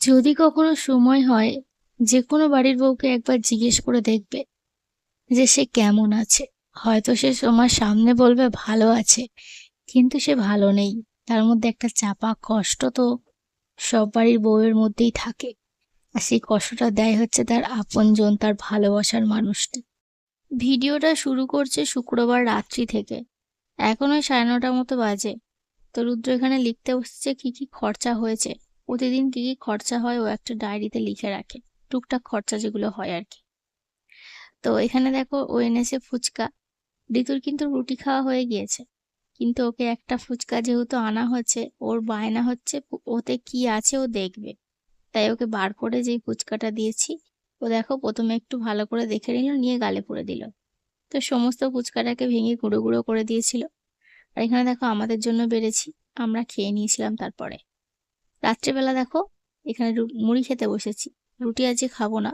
যদি কখনো সময় হয় যে কোনো বাড়ির বউকে একবার জিজ্ঞেস করে দেখবে যে সে কেমন আছে। হয়তো সে তোমার সামনে বলবে, ভালো আছে। কিন্তু সে ভালো নেই। তার মধ্যে একটা চাপা কষ্ট তো সব বাড়ির বউয়ের মধ্যেই থাকে। আর সেই কষ্টটা দেয় হচ্ছে তার আপনজন, তার ভালোবাসার মানুষটা। ভিডিওটা শুরু করছে শুক্রবার রাত্রি থেকে। এখন ওই সাড়ে নটার মতো বাজে। তো রুদ্র এখানে লিখতে বসছে, কি কি খরচা হয়েছে? প্রতিদিন কি কি খরচা হয় ও একটা ডায়েরিতে লিখে রাখে। টুকটাক খরচা যেগুলো হয় আর কি। তো এখানে দেখো ও এনেছে ফুচকা। ঋতুর কিন্তু রুটি খাওয়া হয়ে গিয়েছে। কিন্তু ওকে একটা ফুচকা যেহেতু আনা হচ্ছে, ওর বায়না হচ্ছে ওতে কি আছে ও দেখবে। তাই ওকে বার করে যেই ফুচকাটা দিয়েছি, ও দেখো প্রথমে একটু ভালো করে দেখে নিল, নিয়ে গালে পুরে দিল। তো সমস্ত ফুচকাটাকে ভেঙে গুঁড়ো গুঁড়ো করে দিয়েছিল। আর এখানে দেখো আমাদের জন্য বেড়েছি। আমরা খেয়ে নিয়েছিলাম তারপরে। রাত্রেবেলা দেখো, এখানে মুড়ি খেতে বসেছি। রুটি আজকে খাব না।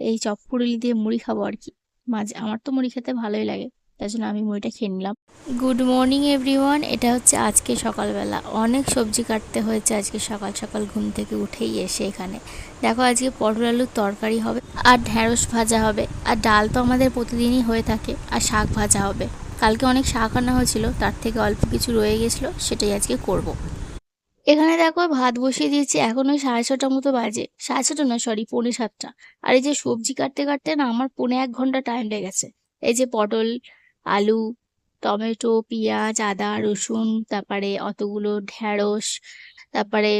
এই চপ পুরুলি দিয়ে মুড়ি খাব আর কি। মাঝে, আমার তো মুড়ি খেতে ভালোই লাগে তাই জন্য আমি মুড়িটা খেয়ে নিলাম। গুড মর্নিং এভরিওয়ান এটা হচ্ছে আজকে সকালবেলা। অনেক সবজি কাটতে হয়েছে আজকে সকাল সকাল ঘুম থেকে উঠেই এসে এখানে। দেখো, আজকে পটল আলুর তরকারি হবে আর ঢ্যাঁড়স ভাজা হবে। আর ডাল তো আমাদের প্রতিদিনই হয়ে থাকে, আর শাক ভাজা হবে। কালকে অনেক শাক আনা হয়েছিল, তার থেকে অল্প কিছু রয়ে গেছিল, সেটাই আজকে করব। এখানে দেখো ভাত বসিয়ে দিয়েছি, এখন ওই সাড়ে ছটার মতো বাজে। সাড়ে ছটা না সরি পৌনে সাতটা। আর এই যে সবজি কাটতে কাটতে না আমার পৌনে এক ঘণ্টা টাইম লেগেছে এই যে পটল, আলু, টমেটো, পেঁয়াজ, আদা, রসুন, তারপরে অতগুলো ঢ্যাঁড়স তারপরে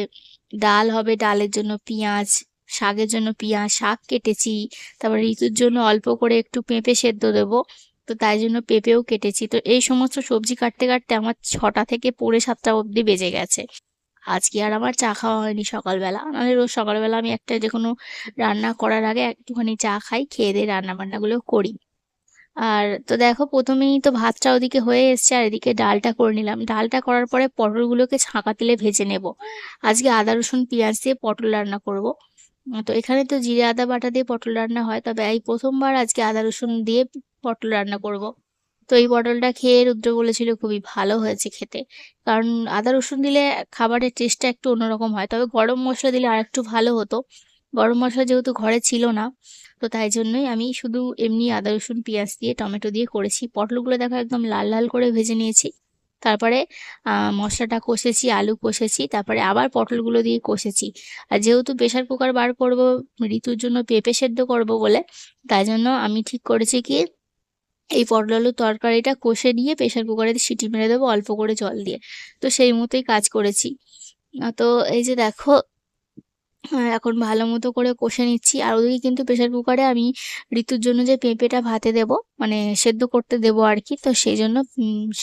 ডাল হবে ডালের জন্য পেঁয়াজ, শাকের জন্য পেঁয়াজ, শাক কেটেছি, তারপরে ঋতুর জন্য অল্প করে একটু পেঁপে সেদ্ধ দেবো, তো তাই জন্য পেঁপেও কেটেছি। তো এই সমস্ত সবজি কাটতে কাটতে আমার ছটা থেকে পৌনে সাতটা অবধি বেজে গেছে। আজকে আর আমার চা খাওয়া হয়নি সকালবেলা। নাহলে রোজ সকালবেলা আমি একটা যে কোনো রান্না করার আগে একটুখানি চা খাই, খেয়ে দিয়ে রান্না বান্নাগুলো করি। আর তো দেখো, প্রথমেই তো ভাতটা ওদিকে হয়ে এসছে আর এদিকে ডালটা করে নিলাম। ডালটা করার পরে পটলগুলোকে ছাঁকা তেলে ভেজে নেব। আজকে আদা, রসুন, পেঁয়াজ দিয়ে পটল রান্না করব। তো এখানে তো জিরে, আদা, বাটা দিয়ে পটল রান্না হয়। তবে এই প্রথমবার আজকে আদা, রসুন দিয়ে পটল রান্না করব। তো এই পটলটা খেয়ে রুদ্র বলেছিল খুবই ভালো হয়েছে খেতে। কারণ আদা রসুন দিলে খাবারের টেস্টটা একটু অন্যরকম হয়। তবে গরম মশলা দিলে আর একটু ভালো হতো। গরম মশলা যেহেতু ঘরে ছিল না, তো তাই জন্যই আমি শুধু এমনি আদা রসুন, পেঁয়াজ দিয়ে, টমেটো দিয়ে করেছি। পটলগুলো দেখো একদম লাল লাল করে ভেজে নিয়েছি। তারপরে মশলাটা কষেছি, আলু কষেছি, তারপরে আবার পটলগুলো দিয়ে কষেছি। আর যেহেতু প্রেশার কুকার বার করব, ঋতুর জন্য পেঁপে সেদ্ধ করব বলে, তাই জন্য আমি ঠিক করেছি কি এই পটল আলুর তরকারিটা কষে নিয়ে প্রেশার কুকারে সিটি মেরে দেবো, অল্প করে জল দিয়ে। তো সেই মতোই কাজ করেছি। তো এই যে দেখো এখন ভালো মতো করে কষে নিচ্ছি। আর ওদিকে কিন্তু প্রেশার কুকারে আমি ঋতুর জন্য যে পেঁপেটা ভাতে দেব মানে সেদ্ধ করতে দেবো আর কি তো সেই জন্য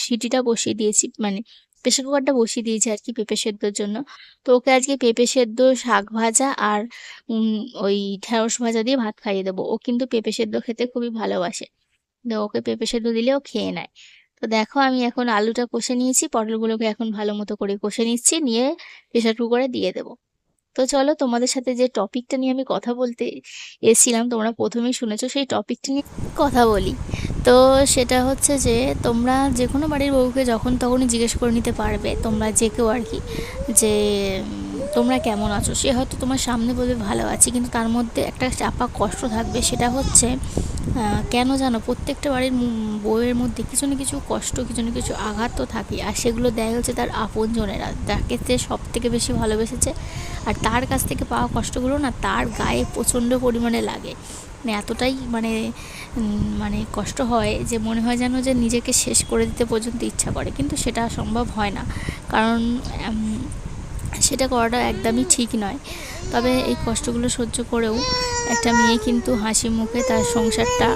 সিটিটা বসিয়ে দিয়েছি মানে প্রেশার কুকারটা বসিয়ে দিয়েছি আর কি পেঁপে সেদ্ধর জন্য। তো ওকে আজকে পেঁপে সেদ্ধ, শাক ভাজা আর ওই ঢেঁড়স ভাজা দিয়ে ভাত খাইয়ে দেবো। ও কিন্তু পেঁপে সেদ্ধ খেতে খুবই ভালোবাসে। ওকে পেঁপে সেদ্ধ দিলেও খেয়ে নেয়। তো দেখো আমি এখন আলুটা কষে নিয়েছি, পটলগুলোকে এখন ভালো মতো করে কষে নিচ্ছি, নিয়ে প্রেশার কুকারে দিয়ে দেবো। তো চলো তোমাদের সাথে যে টপিকটা নিয়ে আমি কথা বলতে এসেছিলাম, তোমরা প্রথমেই শুনেছো সেই টপিকটা নিয়ে কথা বলি। তো সেটা হচ্ছে যে তোমরা যে কোনো বাড়ির বউকে যখন তখনই জিজ্ঞেস করে নিতে পারবে, তোমরা যে কেউ আর কি, যে তোমরা কেমন আছো, সে হয়তো তোমার সামনে বলবে ভালো আছি, কিন্তু তার মধ্যে একটা চাপা কষ্ট থাকবে, সেটা হচ্ছে কেন জানো? প্রত্যেকটা বাড়ির বউয়ের মধ্যে কিছু না কিছু কষ্ট, কিছু না কিছু আঘাত তো থাকে আর সেগুলো দেয় হচ্ছে তার আপনজনেরা, যাকে সে সব থেকে বেশি ভালোবেসেছে। আর তার কাছ থেকে পাওয়া কষ্টগুলো না তার গায়ে প্রচণ্ড পরিমাণে লাগে। মানে এতটাই মানে মানে কষ্ট হয় যে মনে হয় যেন যে নিজেকে শেষ করে দিতে পর্যন্ত ইচ্ছা করে। কিন্তু সেটা সম্ভব হয় না। কারণ সেটা করাটা একদমই ঠিক নয়। তবে এই কষ্টগুলো সহ্য করেও একটা মেয়ে কিন্তু হাসি মুখে তার সংসারটা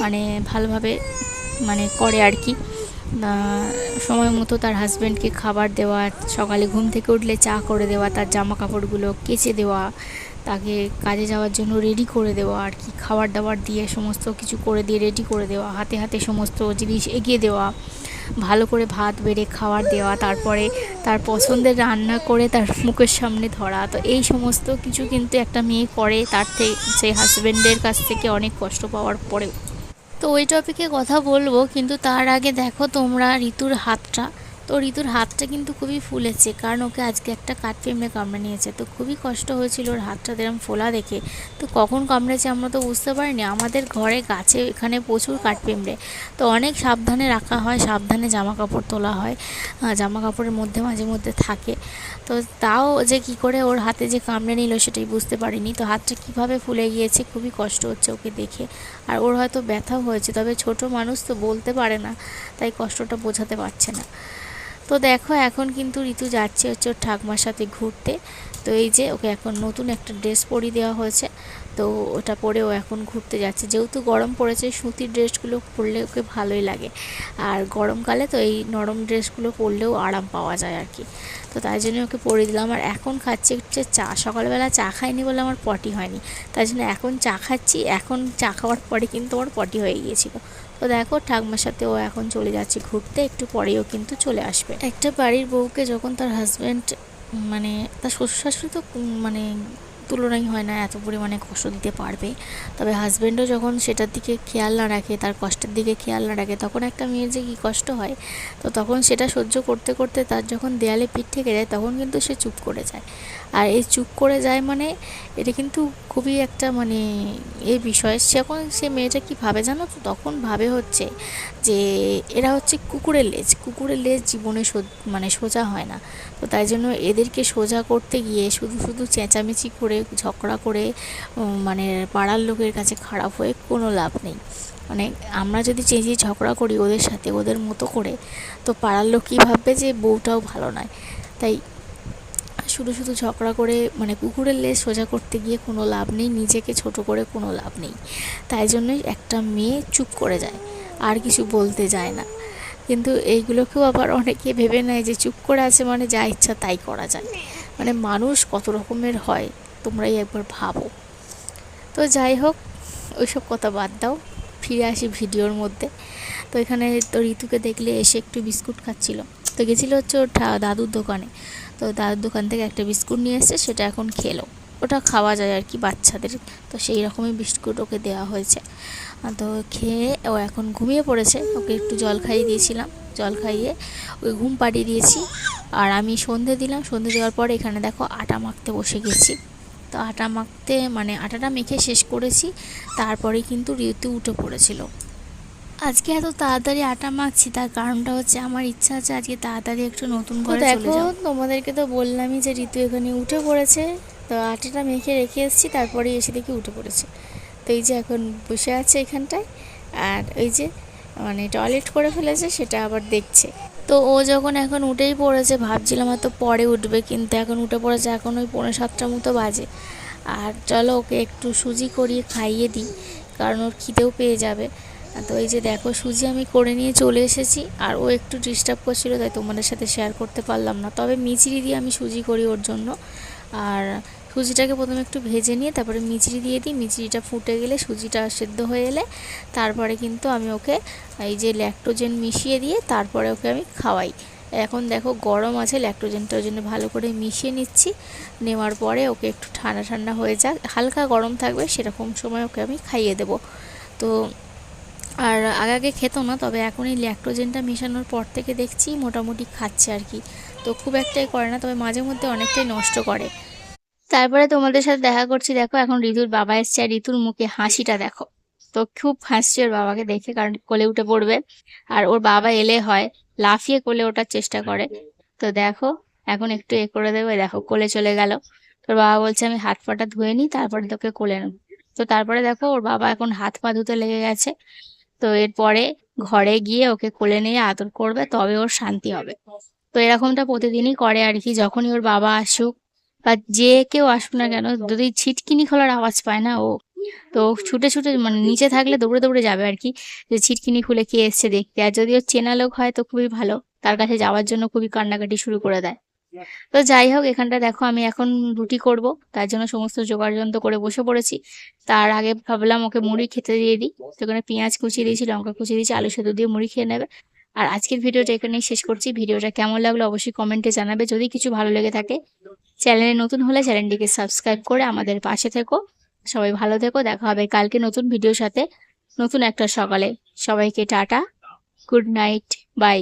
মানে ভালোভাবে মানে করে আর কি। সময় মতো তার হাজব্যান্ডকে খাবার দেওয়া, সকালে ঘুম থেকে উঠলে চা করে দেওয়া, তার জামা কাপড়গুলো কেচে দেওয়া, তাকে কাজে যাওয়ার জন্য রেডি করে দেওয়া আর কি। খাবার দাবার দিয়ে সমস্ত কিছু করে দিয়ে রেডি করে দেওয়া, হাতে হাতে সমস্ত জিনিস এগিয়ে দেওয়া ভালো করে ভাত, বেড়ে খাওয়ার দেওয়া, তারপরে তার পছন্দের রান্না করে তার মুখের সামনে ধরা। তো এই সমস্ত কিছু কিন্তু একটা মেয়ে করে, তার থেকে সেই হাজব্যান্ডের কাছ থেকে অনেক কষ্ট পাওয়ার পরেও। তো ওই টপিকে কথা বলব, কিন্তু তার আগে দেখো তোমরা ঋতুর হাতটা। তো ঋতুর হাতটা কিন্তু খুবই ফুলেছে, কারণ ওকে আজকে একটা কাঠপিমড়ে কামড়ে নিয়েছে। তো খুবই কষ্ট হয়েছিল ওর হাতটা এরকম ফোলা দেখে। তো কখন কামড়েছে আমরা তো বুঝতে পারিনি, আমাদের ঘরে গাছে এখানে প্রচুর কাঠপিমড়ে তো অনেক সাবধানে রাখা হয়, সাবধানে জামা কাপড় তোলা হয় জামা কাপড়ের মধ্যে মাঝে মধ্যে থাকে। তো তাও যে কি করে ওর হাতে যে কামড়ে নিল সেটাই বুঝতে পারিনি। তো হাতটা কীভাবে ফুলে গিয়েছে খুবই কষ্ট হচ্ছে ওকে দেখে। আর ওর হয়তো ব্যথাও হয়েছে, তবে ছোট মানুষ তো বলতে পারে না, তাই কষ্টটা বোঝাতে পারছে না। তো দেখো, এখন কিন্তু ঋতু যাচ্ছে হচ্ছে ওর ঠাকমার সাথে ঘুরতে। তো এই যে ওকে এখন নতুন একটা ড্রেস পরিয়ে দেওয়া হয়েছে। তো ওটা পরে ও এখন ঘুরতে যাচ্ছে। যেহেতু গরম পড়েছে, সুতির ড্রেসগুলো পরলে ওকে ভালোই লাগে। আর গরমকালে তো এই নরম ড্রেসগুলো পরলেও আরাম পাওয়া যায় আর কি। তো তাই জন্য ওকে পরে দিলাম। আর এখন খাচ্ছি হচ্ছে চা। সকালবেলা চা খাইনি বলে আমার পটি হয়নি। তাই জন্য এখন চা খাচ্ছি। এখন চা খাওয়ার পরে কিন্তু আমার পটি হয়ে গিয়েছিল। তো দেখো, ঠাকমার সাথে ও এখন চলে যাচ্ছে ঘুরতে, একটু পরেও কিন্তু চলে আসবে। একটা বাড়ির বউকে যখন তার হাজব্যান্ড মানে তার শ্বশুর শাশুড়ি তো মানে তুলনাই হয় না, এত পরিমাণে কষ্ট দিতে পারবে। তবে হাজব্যান্ডও যখন সেটার দিকে খেয়াল না রাখে, তার কষ্টের দিকে খেয়াল না রাখে, তখন একটা মেয়ের যে কী কষ্ট হয়, তো তখন সেটা সহ্য করতে করতে তার যখন দেয়ালে পিঠ থেকে যায়, তখন কিন্তু সে চুপ করে যায়। আর এই চুপ করে যায় মানে এটা কিন্তু খুবই একটা মানে এ বিষয়। যখন সে মেয়েটা কি ভাবে জানো তো? তখন ভাবে হচ্ছে যে এরা হচ্ছে কুকুরের লেজ কুকুরের লেজ জীবনে মানে সোজা হয় না। তো তাই জন্য এদেরকে সোজা করতে গিয়ে শুধু শুধু চেঁচামেচি করে ঝগড়া করে মানে পাড়ার লোকের কাছে খারাপ হয়ে কোনো লাভ নেই। মানে আমরা যদি চেঁচিয়ে ঝগড়া করি ওদের সাথে ওদের মতো করে, তো পাড়ার লোক কী ভাববে যে বউটাও ভালো নয়। তাই শুধু শুধু ঝগড়া করে মানে কুকুরের লেজ সোজা করতে গিয়ে কোনো লাভ নেই, নিজেকে ছোট করে কোনো লাভ নেই। তাই জন্যই একটা মেয়ে চুপ করে যায়, আর কিছু বলতে যায় না। কিন্তু এইগুলোকেও আবার অনেকে ভেবে নেয় যে চুপ করে আছে মানে যা ইচ্ছা তাই করা যায়। মানে মানুষ কত রকমের হয় তোমরাই একবার ভাবো। তো যাই হোক, ওইসব কথা বাদ দাও, ফিরে আসি ভিডিওর মধ্যে। তো এখানে তো ঋতুকে দেখলে এসে একটু বিস্কুট খাচ্ছিল। তো গেছিল হচ্ছে ওর দাদুর দোকানে। তো দাদুর দোকান থেকে একটা বিস্কুট নিয়ে এসে সেটা এখন খেলো। ওটা খাওয়া যায় আর কি বাচ্চাদের। তো সেই রকমই বিস্কুট ওকে দেওয়া হয়েছে। তো খেয়ে ও এখন ঘুমিয়ে পড়েছে। ওকে একটু জল খাইয়ে দিয়েছিলাম। জল খাইয়ে ওকে ঘুম পাড়িয়ে দিয়েছি। আর আমি সন্ধে দিলাম। সন্ধে দেওয়ার পরে এখানে দেখো আটা মাখতে বসে গেছি। তো আটা মাখতে মানে আটাটা মেখে শেষ করেছি তারপরে কিন্তু ঋতু উঠে পড়েছিল। আজকে এত তাড়াতাড়ি আটা মাখছি তার কারণটা হচ্ছে আমার ইচ্ছা আছে আজকে তাড়াতাড়ি একটু নতুন করে যাও তোমাদেরকে তো বললামই যে ঋতু এখানে উঠে পড়েছে তো আটাটা মেখে রেখে এসেছি তারপরে এসে দেখি উঠে পড়েছে। তো এই যে এখন বসে আছে এখানটায় আর ওই যে মানে টয়লেট করে ফেলেছে সেটা আবার দেখছে। তো ও যখন এখন উঠেই পড়েছে, ভাবছিলাম হয়তো পরে উঠবে, কিন্তু এখন উঠে পড়েছে, এখন ওই পৌনে সাতটার মতো বাজে। আর চলো ওকে একটু সুজি করিয়ে খাইয়ে দিই, কারণ ওর খিদেও পেয়ে যাবে। তো এই যে দেখো, সুজি আমি করে নিয়ে চলে এসেছি, আর ও একটু ডিস্টার্ব করছিল, তাই তোমাদের সাথে শেয়ার করতে পারলাম না। তবে মিচড়ি দিয়ে আমি সুজি করি ওর জন্য, আর সুজিটাকে প্রথমে একটু ভেজে নিয়ে তারপরে মিচড়ি দিয়ে দিই। মিচড়িটা ফুটে গেলে সুজিটা সেদ্ধ হয়ে এলে তারপরে কিন্তু আমি ওকে এই যে ল্যাক্টোজেন মিশিয়ে দিয়ে তারপরে ওকে আমি খাওয়াই। এখন দেখো গরম আছে ল্যাক্টোজেনটা ওই জন্য ভালো করে মিশিয়ে নিচ্ছি। নেওয়ার পরে ওকে একটু ঠান্ডা ঠান্ডা হয়ে যাক। হালকা গরম থাকবে, সেরকম সময় ওকে আমি খাইয়ে দেবো। তো আর আগে আগে খেত না, তবে এখন এই ল্যাক্টোজেনটা মেশানোর পর থেকে দেখছি মোটামুটি খাচ্ছে আর কি। তো খুব একটাই করে না, তবে মাঝে মধ্যে অনেকটাই নষ্ট করে। তারপরে তোমাদের সাথে দেখা করছি, দেখো এখন ঋতুর বাবা এসছে, আর ঋতুর মুখে হাসিটা দেখো। তো খুব হাসছে ওর বাবাকে দেখে, কারণ কোলে উঠে পড়বে। আর ওর বাবা এলে হয়, লাফিয়ে কোলে ওঠার চেষ্টা করে। তো দেখো, এখন একটু এ করে দেবে দেখো, কোলে চলে গেল। তোর বাবা বলছে, আমি হাত পাটা ধুয়ে নিই, তারপরে তোকে কোলে নেব। তো তারপরে দেখো, ওর বাবা এখন হাত পা ধুতে লেগে গেছে। তো এরপরে ঘরে গিয়ে ওকে কোলে নিয়ে আদর করবে, তবে ওর শান্তি হবে। তো এরকমটা প্রতিদিনই করে আর কি, যখনই ওর বাবা আসুক বা যে কেউ আসুক না কেন, যদি ছিটকিনি খোলার আওয়াজ পায় না ও, তো ছুটে ছুটে মানে নিচে থাকলে দৌড়ে দৌড়ে যাবে আর কি, যে ছিটকিনি খুলে কে এসছে দেখতে। আর যদি ওর চেনা লোক হয় তো খুবই ভালো, তার কাছে যাওয়ার জন্য খুবই কান্নাকাটি শুরু করে দেয়। তো যাই হোক, এখানটা দেখো আমি এখন রুটি করব, তার জন্য সমস্ত জোগাড় যন্ত্র করে বসে পড়েছি। তার আগে ভাবলাম ওকে মুড়ি খেতে দিয়ে দিই সেখানে পেঁয়াজ কুচিয়ে দিয়েছি, লঙ্কা কুচিয়ে দিয়েছি, আলু সেদ্ধ দিয়ে মুড়ি খেয়ে নেবে। আর আজকের ভিডিওটা এখানেই শেষ করছি। ভিডিওটা কেমন লাগল অবশ্যই কমেন্টে জানাবে। যদি কিছু ভালো লেগে থাকে চ্যানেলে নতুন হলে চ্যানেলটিকে সাবস্ক্রাইব করে আমাদের পাশে থেকো। সবাই ভালো থেকো। দেখা হবে কালকে নতুন ভিডিওর সাথে। নতুন একটা সকালে। সবাইকে টাটা। Good night. বাই।